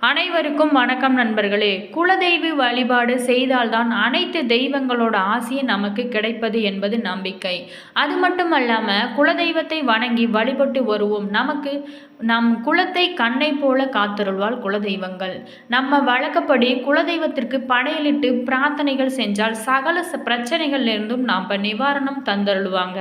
அனைவருக்கும் வணக்கம் நண்பர்களே. குலதெய்வ வழிபாடு செய்தால்தான் அனைத்து தெய்வங்களோட ஆசையும் நமக்கு கிடைப்பது என்பது நம்பிக்கை. அது மட்டும் அல்லாமல் குலதெய்வத்தை வணங்கி வழிபட்டு வருவோம். நமக்கு நம் குலத்தை கண்ணை போல காத்தருள்வாள் குலதெய்வங்கள். நம்ம வழக்கப்படி குலதெய்வத்திற்கு படையலிட்டு பிரார்த்தனைகள் செஞ்சால் சகல பிரச்சனைகள்லேருந்தும் நாம் நிவாரணம் தந்தருள்வாங்க.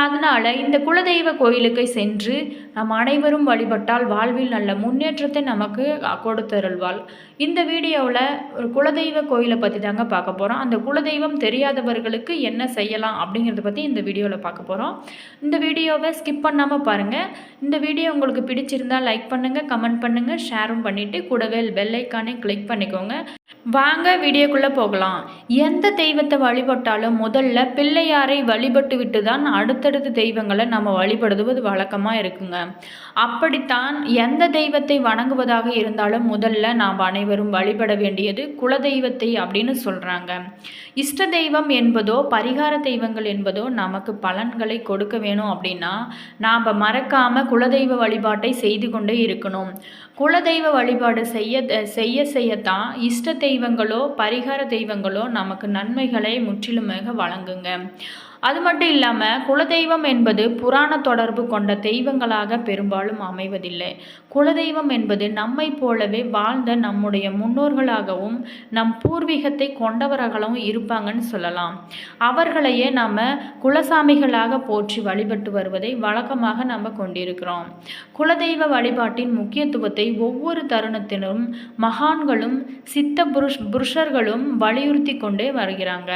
அதனால் இந்த குலதெய்வ கோயிலுக்கு சென்று நம் அனைவரும் வழிபட்டால் வாழ்வில் நல்ல முன்னேற்றத்தை நமக்கு கொடுத்தருள்வாள். இந்த வீடியோவில் ஒரு குலதெய்வ கோயிலை பற்றி தாங்க பார்க்க போகிறோம் அந்த குலதெய்வம் தெரியாதவர்களுக்கு என்ன செய்யலாம் அப்படிங்கிறத பற்றி இந்த வீடியோவில் பார்க்க போகிறோம் இந்த வீடியோவை ஸ்கிப் பண்ணாமல் பாருங்கள் இந்த வீடியோ உங்களுக்கு பிடிச்சிருந்தால் லைக் பண்ணுங்கள் கமெண்ட் பண்ணுங்கள் ஷேரும் பண்ணிவிட்டு கூடவே பெல் ஐக்கானே கிளிக் பண்ணிக்கோங்க. வாங்க வீடியோக்குள்ளே போகலாம். எந்த தெய்வத்தை வழிபட்டாலும் முதல்ல பிள்ளையாரை வழிபட்டு விட்டு தான் அடுத்தடுத்த தெய்வங்களை நம்ம வழிபடுவது வழக்கமாக இருக்குங்க. அப்படித்தான் எந்த தெய்வத்தை வணங்குவதாக இருந்தாலும் முதல்ல நாம் அனைவரும் வழிபட வேண்டியது குலதெய்வத்தை அப்படின்னு சொல்கிறாங்க இஷ்ட தெய்வம் என்பதோ பரிகார தெய்வங்கள் என்பதோ நமக்கு பலன்களை கொடுக்க வேணும் அப்படின்னா நாம் மறக்காமல் குலதெய்வ வழிபாட்டை செய்து கொண்டே இருக்கணும். குலதெய்வ வழிபாடு செய்ய செய்ய செய்யத்தான் இஷ்ட தெய்வங்களோ பரிகார தெய்வங்களோ நமக்கு நன்மைகளை முற்றிலுமாக வழங்குங்க. அது மட்டும் இல்லாமல் குலதெய்வம் என்பது புராண தொடர்பு கொண்ட தெய்வங்களாக பெரும்பாலும் அமைவதில்லை. குலதெய்வம் என்பது நம்மை போலவே வாழ்ந்த நம்முடைய முன்னோர்களாகவும் நம் பூர்வீகத்தை கொண்டவர்களாகவும் இருப்பாங்கன்னு சொல்லலாம். அவர்களையே நாம் குலசாமிகளாக போற்றி வழிபட்டு வருவதை வழக்கமாக நம்ம கொண்டிருக்கிறோம். குலதெய்வ வழிபாட்டின் முக்கியத்துவத்தை ஒவ்வொரு தருணத்திலும் மகான்களும் சித்த புருஷ் புருஷர்களும் வலியுறுத்தி கொண்டே வருகிறாங்க.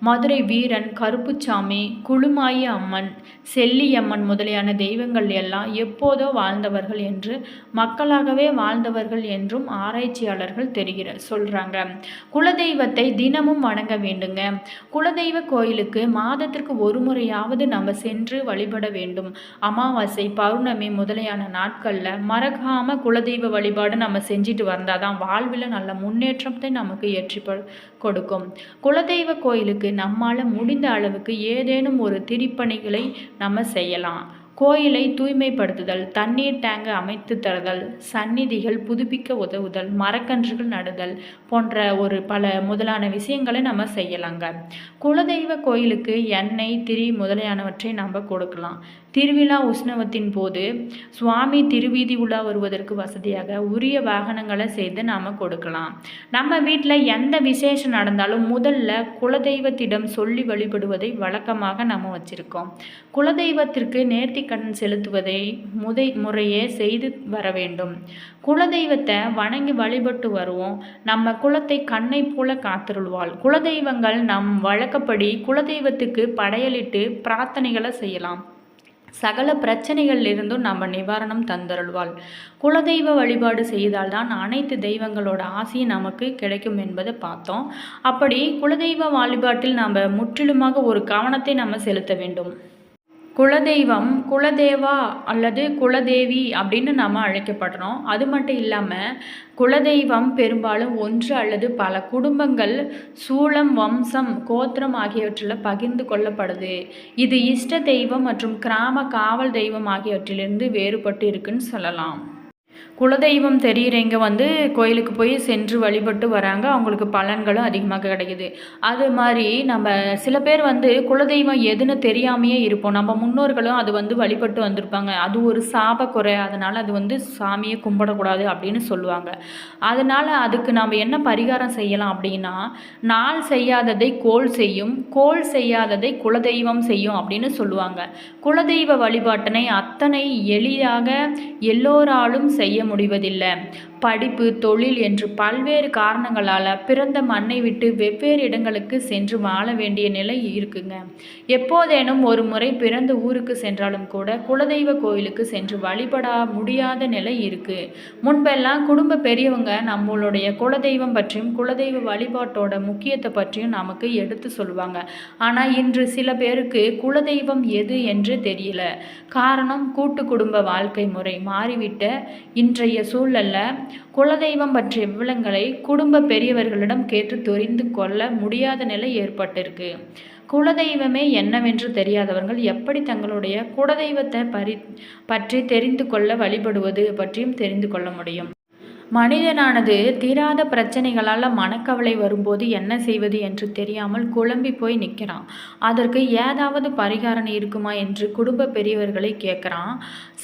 மதுரை வீரன் கருப்புச்சாமி குழுமாயி அம்மன் செல்லியம்மன் முதலியான தெய்வங்கள் எல்லாம் எப்போதோ வாழ்ந்தவர்கள் என்று மக்களாகவே வாழ்ந்தவர்கள் என்றும் ஆராய்ச்சியாளர்கள் தெரிகிற சொல்கிறாங்க குலதெய்வத்தை தினமும் வணங்க வேண்டுங்க. குலதெய்வ கோயிலுக்கு மாதத்திற்கு ஒரு முறையாவது நம்ம சென்று வழிபட வேண்டும். அமாவாசை பௌர்ணமி முதலியான நாட்களில் மறக்காம குலதெய்வ வழிபாடு நம்ம செஞ்சுட்டு வந்தால் தான் வாழ்வில் நல்ல முன்னேற்றத்தை நமக்கு ஏற்றி கொடுக்கும். குலதெய்வ கோயிலுக்கு நம்மால் முடிந்த அளவுக்கு ஏதேனும் ஒரு திரிப்பணிகளை நம்ம செய்யலாம். கோயிலை தூய்மைப்படுத்துதல் தண்ணீர் டேங்கு அமைத்து தருதல் சந்நிதிகள் புதுப்பிக்க உதவுதல் மரக்கன்றுகள் நடுதல் போன்ற ஒரு பல முதலான விஷயங்களை நம்ம செய்யலாங்க. குலதெய்வ கோயிலுக்கு எண்ணெய் திரி முதலியானவற்றை நம்ம கொடுக்கலாம். திருவிழா உஷ்ணவத்தின் போது சுவாமி திருவீதி உலா வருவதற்கு வசதியாக உரிய வாகனங்களை செய்து நாம் கொடுக்கலாம். நம்ம வீட்டில் எந்த விசேஷம் நடந்தாலும் முதல்ல குலதெய்வத்திடம் சொல்லி வழிபடுவதை வழக்கமாக நம்ம வச்சுருக்கோம். குலதெய்வத்திற்கு கண் செலுத்துவதை முதை முறையே செய்து வர வேண்டும். குலதெய்வத்தை வணங்கி வழிபட்டு வருவோம். நம்ம குலத்தை கண்ணை போல காத்திருள்வாள். குலதெய்வங்கள் நம் வழக்கப்படி குலதெய்வத்துக்கு படையலிட்டு பிரார்த்தனைகளை செய்யலாம். சகல பிரச்சனைகளிலிருந்தும் நம்ம நிவாரணம் தந்தருள்வாள். குலதெய்வ வழிபாடு செய்தால்தான் அனைத்து தெய்வங்களோட ஆசையும் நமக்கு கிடைக்கும் என்பதை பார்த்தோம். அப்படி குலதெய்வ வழிபாட்டில் நம்ம முற்றிலுமாக ஒரு கவனத்தை நம்ம செலுத்த வேண்டும். குலதெய்வம் குலதேவா அல்லது குலதேவி அப்படின்னு நம்ம அழைக்கப்படுறோம். அது மட்டும் இல்லாமல் குலதெய்வம் பெரும்பாலும் ஒன்று அல்லது பல குடும்பங்கள் சூளம் வம்சம் கோத்திரம் ஆகியவற்றில் பகிர்ந்து கொள்ளப்படுது. இது இஷ்ட தெய்வம் மற்றும் கிராம காவல் தெய்வம் ஆகியவற்றிலிருந்து வேறுபட்டு இருக்குன்னு சொல்லலாம். குலதெய்வம் தெரியிறவங்க வந்து கோயிலுக்கு போய் சென்று வழிபட்டு வராங்க. அவங்களுக்கு பலன்களும் அதிகமாக கிடைக்குது. அது மாதிரி நம்ம சில பேர் வந்து குலதெய்வம் எதுன்னு தெரியாமையே இருப்போம். நம்ம முன்னோர்களும் அது வந்து வழிபட்டு வந்திருப்பாங்க. அது ஒரு சாபக்குறை அதனால் அது வந்து சாமியை கும்பிடக்கூடாது அப்படின்னு சொல்லுவாங்க. அதனால் அதுக்கு நம்ம என்ன பரிகாரம் செய்யலாம் அப்படின்னா நாள் செய்யாததை கோல் செய்யும் கோல் செய்யாததை குலதெய்வம் செய்யும் அப்படின்னு சொல்லுவாங்க. குலதெய்வ வழிபாட்டினை அத்தனை எளிதாக எல்லோராலும் செய்ய முடிவதில்லை. படிப்பு தொழில் என்று பல்வேறு காரணங்களால் பிறந்த மண்ணை விட்டு வெவ்வேறு இடங்களுக்கு சென்று வாழ வேண்டிய நிலை இருக்குங்க. எப்போதேனும் ஒரு முறை பிறந்த ஊருக்கு சென்றாலும் கூட குலதெய்வ கோயிலுக்கு சென்று வழிபட முடியாத நிலை இருக்குது முன்பெல்லாம் குடும்ப பெரியவங்க நம்மளுடைய குலதெய்வம் பற்றியும் குலதெய்வ வழிபாட்டோட முக்கியத்தை பற்றியும் நமக்கு எடுத்து சொல்லுவாங்க. ஆனால் இன்று சில பேருக்கு குலதெய்வம் எது என்று தெரியல. காரணம் கூட்டு குடும்ப வாழ்க்கை முறை மாறிவிட்ட இன்றைய சூழலில் குலதெய்வம் பற்றிய விவரங்களை குடும்ப பெரியவர்களிடம் கேட்டு தெரிந்து கொள்ள முடியாத நிலை ஏற்பட்டிருக்கு. குலதெய்வமே என்னவென்று தெரியாதவர்கள் எப்படி தங்களுடைய குலதெய்வத்தை பரி பற்றி தெரிந்து கொள்ள வழிபடுவது பற்றியும் தெரிந்து கொள்ள முடியும். மனிதனானது தீராத பிரச்சனைகளால் மனக்கவலை வரும்போது என்ன செய்வது என்று தெரியாமல் குழம்பி போய் நிற்கிறான். அதற்கு ஏதாவது பரிகாரம் இருக்குமா என்று குடும்ப பெரியவர்களை கேட்குறான்.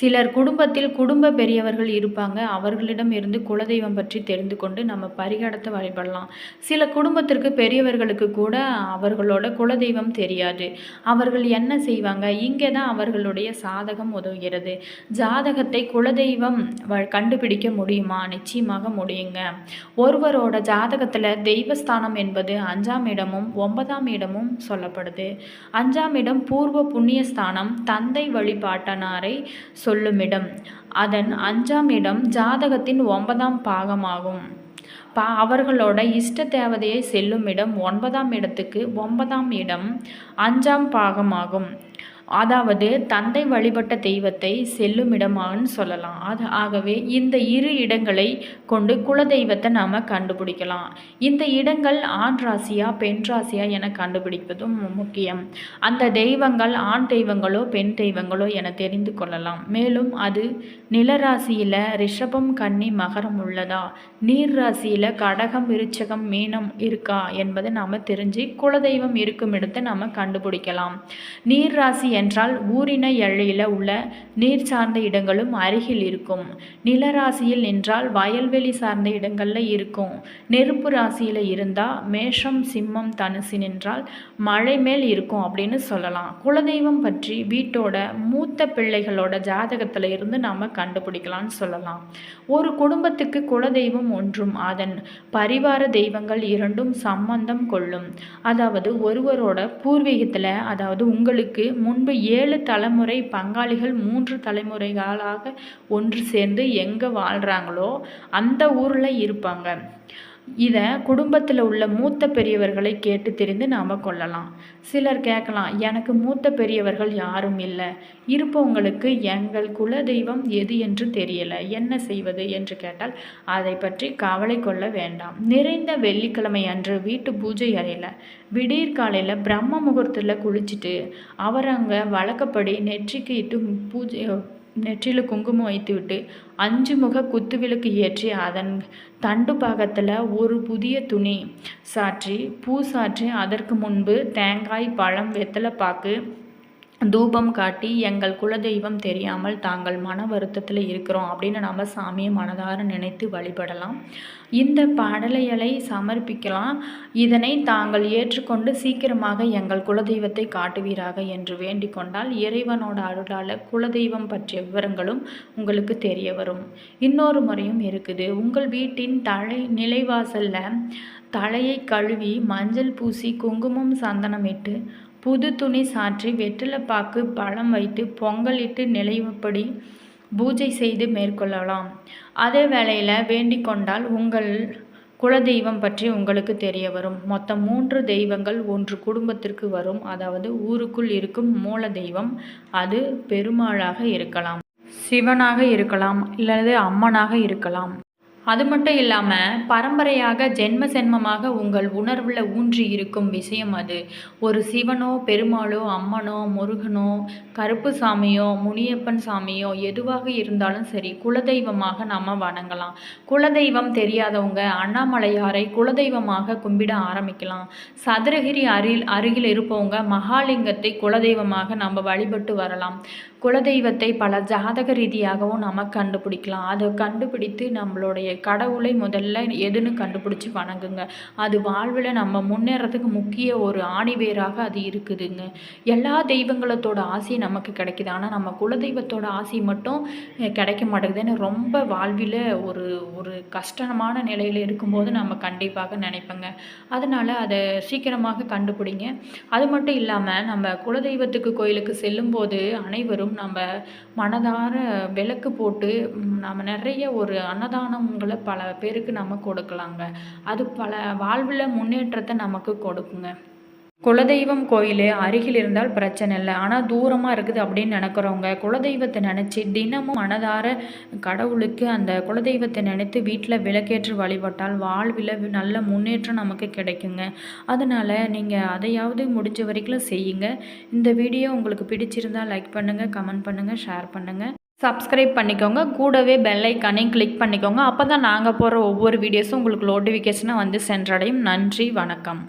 சிலர் குடும்பத்தில் குடும்ப பெரியவர்கள் இருப்பாங்க. அவர்களிடம் இருந்து குலதெய்வம் பற்றி தெரிந்து கொண்டு நம்ம பரிகாரத்தை வழிபடலாம். சில குடும்பத்திற்கு பெரியவர்களுக்கு கூட அவர்களோட குலதெய்வம் தெரியாது. அவர்கள் என்ன செய்வாங்க? இங்கே தான் அவர்களுடைய சாதகம் உதவுகிறது. ஜாதகத்தை குலதெய்வம் கண்டுபிடிக்க முடியுமா? நிச்சயம் நிச்சயமாக முடியுங்க. ஒருவரோட ஜாதகத்தில் தெய்வஸ்தானம் என்பது அஞ்சாம் இடமும் ஒன்பதாம் இடமும் சொல்லப்படுது. அஞ்சாம் இடம் பூர்வ புண்ணியஸ்தானம் தந்தை வழிபாட்டனாரை சொல்லுமிடம் அதன் அஞ்சாம் இடம் ஜாதகத்தின் ஒன்பதாம் பாகமாகும். பா அவர்களோட இஷ்ட தேவதையை செல்லும் இடம் ஒன்பதாம் இடத்துக்கு ஒன்பதாம் இடம் அஞ்சாம் பாகமாகும். அதாவது தந்தை வழிபட்ட தெய்வத்தை செல்லும் இடமான்னு சொல்லலாம். அது ஆகவே இந்த இரு இடங்களை கொண்டு குலதெய்வத்தை நாம் கண்டுபிடிக்கலாம். இந்த இடங்கள் ஆண் ராசியா பெண் ராசியா என கண்டுபிடிப்பதும் முக்கியம். அந்த தெய்வங்கள் ஆண் தெய்வங்களோ பெண் தெய்வங்களோ என தெரிந்து கொள்ளலாம். மேலும் அது நிலராசியில் ரிஷபம் கன்னி மகரம் உள்ளதா? நீர் ராசியில் கடகம் விருச்சகம் மீனம் இருக்கா என்பதை நாம் தெரிஞ்சு குலதெய்வம் இருக்கும் இடத்தை நாம் கண்டுபிடிக்கலாம். நீர் ராசி என்றால் ஊரின எல்லையில் உள்ள நீர் சார்ந்த இடங்களும் அருகில் இருக்கும். நிலராசியில் நின்றால் வயல்வெளி சார்ந்த இடங்களில் இருக்கும். நெருப்பு ராசியில் இருந்தால் மேஷம் சிம்மம் தனுசு நின்றால் மழை மேல் இருக்கும் அப்படின்னு சொல்லலாம். குலதெய்வம் பற்றி வீட்டோட மூத்த பிள்ளைகளோட ஜாதகத்தில் இருந்து நாம் கண்டுபிடிக்கலாம்னு சொல்லலாம். ஒரு குடும்பத்துக்கு குலதெய்வம் ஒன்றும் அதன் பரிவார தெய்வங்கள் இரண்டும் சம்பந்தம் கொள்ளும். அதாவது ஒருவரோட பூர்வீகத்தில் அதாவது உங்களுக்கு முன்பு ஏழு தலைமுறை பங்காளிகள் மூன்று தலைமுறைகளாக ஒன்று சேர்ந்து எங்கே வாழ்கிறாங்களோ அந்த ஊரில் இருப்பாங்க. இதை குடும்பத்தில் உள்ள மூத்த பெரியவர்களை கேட்டு தெரிந்து நாம் கொள்ளலாம். சிலர் கேட்கலாம் எனக்கு மூத்த பெரியவர்கள் யாரும் இல்லை. இருப்பவங்களுக்கு எங்கள் குல தெய்வம் எது என்று தெரியலை. என்ன செய்வது? என்று கேட்டால் அதை பற்றி கவலை கொள்ள வேண்டாம். நிறைந்த வெள்ளிக்கிழமை அன்று வீட்டு பூஜை அறையில் விடியற் காலையில் பிரம்ம முகூர்த்தத்தில் குளிச்சுட்டு அவர் அங்கே வழக்கப்படி நெற்றிக்கு இட்டு பூஜை நெற்றியில் குங்குமம் வைத்துவிட்டு அஞ்சு முக குத்துவிளக்கு ஏற்றி அதன் தண்டு பாகத்தில் ஒரு புதிய துணி சாற்றி பூ சாற்றி அதற்கு முன்பு தேங்காய் பழம் வெத்தலை பாக்கு தூபம் காட்டி எங்கள் குலதெய்வம் தெரியாமல் தாங்கள் மன வருத்தத்தில் இருக்கிறோம் அப்படின்னு நம்ம சாமியை மனதார நினைத்து வழிபடலாம். இந்த பாடலைகளை சமர்ப்பிக்கலாம். இதனை தாங்கள் ஏற்றுக்கொண்டு சீக்கிரமாக எங்கள் குலதெய்வத்தை காட்டுவீராக என்று வேண்டிக் கொண்டால் இறைவனோட அருளால் குலதெய்வம் பற்றிய விவரங்களும் உங்களுக்கு தெரிய வரும். இன்னொரு முறையும் இருக்குது. உங்கள் வீட்டின் தலை நிலைவாசலில் தலையை கழுவி மஞ்சள் பூசி குங்குமம் சந்தனமிட்டு புது துணி சாற்றி வெற்றிலைப்பாக்கு பழம் வைத்து பொங்கலிட்டு நிலைப்படி பூஜை செய்து மேற்கொள்ளலாம். அதே வேளையில் வேண்டிக் கொண்டால் உங்கள் குலதெய்வம் பற்றி உங்களுக்கு தெரிய வரும். மொத்தம் மூன்று தெய்வங்கள் ஒன்று குடும்பத்திற்கு வரும். அதாவது ஊருக்குள் இருக்கும் மூல தெய்வம் அது பெருமாளாக இருக்கலாம். சிவனாக இருக்கலாம். இல்லது அம்மனாக இருக்கலாம். அது மட்டும் இல்லாமல் பரம்பரையாக ஜென்ம சென்மமாக உங்கள் உணர்வில் ஊன்றி இருக்கும் விஷயம் அது. ஒரு சிவனோ பெருமாளோ அம்மனோ முருகனோ கருப்பு சாமியோ முனியப்பன் சாமியோ எதுவாக இருந்தாலும் சரி குலதெய்வமாக நாம் வணங்கலாம். குலதெய்வம் தெரியாதவங்க அண்ணாமலையாரை குலதெய்வமாக கும்பிட ஆரம்பிக்கலாம். சதுரகிரி அருகில் அருகில் இருப்பவங்க மகாலிங்கத்தை குலதெய்வமாக நம்ம வழிபட்டு வரலாம். குலதெய்வத்தை பல ஜாதக ரீதியாகவும் நம்ம கண்டுபிடிக்கலாம். அதை கண்டுபிடித்து நம்மளுடைய கடவுளை முதல்ல எதுன்னு கண்டுபிடிச்சி வணங்குங்க. அது வாழ்வில் நம்ம முன்னேறதுக்கு முக்கிய ஒரு ஆணிவேராக அது இருக்குதுங்க. எல்லா தெய்வங்களத்தோட ஆசையும் நமக்கு கிடைக்குது. ஆனால் நம்ம குலதெய்வத்தோட ஆசை மட்டும் கிடைக்க மாட்டேங்குதுன்னு ரொம்ப வாழ்வில் ஒரு ஒரு கஷ்டமான நிலையில் இருக்கும்போது நம்ம கண்டிப்பாக நினைப்போங்க. அதனால் அதை சீக்கிரமாக கண்டுபிடிங்க. அது மட்டும் இல்லாமல் நம்ம குலதெய்வத்துக்கு கோயிலுக்கு செல்லும்போது அனைவரும் நம்ம மனதார விளக்கு போட்டு நம்ம நிறைய ஒரு அன்னதானங்கள் பல பேருக்கு நம்ம கொடுக்கலாங்க. அது பல வாழ்வில் முன்னேற்றத்தை நமக்கு கொடுக்குங்க. குலதெய்வம் கோயில் அருகில் இருந்தால் பிரச்சனை இல்லை. ஆனால் தூரமாக இருக்குது அப்படின்னு நினைக்கிறவங்க குலதெய்வத்தை நினச்சி தினமும் மனதார கடவுளுக்கு அந்த குலதெய்வத்தை நினைத்து வீட்டில் விளக்கேற்று வழிபட்டால் வாழ்வில் நல்ல முன்னேற்றம் நமக்கு கிடைக்குங்க. அதனால் நீங்கள் அதையாவது முடிஞ்ச வரைக்கும் செய்யுங்க. இந்த வீடியோ உங்களுக்கு பிடிச்சிருந்தால் லைக் பண்ணுங்கள் கமெண்ட் பண்ணுங்கள் ஷேர் பண்ணுங்கள் சப்ஸ்கிரைப் பண்ணிக்கோங்க. கூடவே பெல் ஐக்கானையும் கிளிக் பண்ணிக்கோங்க. அப்போ தான் நாங்கள் போகிற ஒவ்வொரு வீடியோஸும் உங்களுக்கு நோட்டிஃபிகேஷனாக வந்து சென்றடையும் நன்றி வணக்கம்.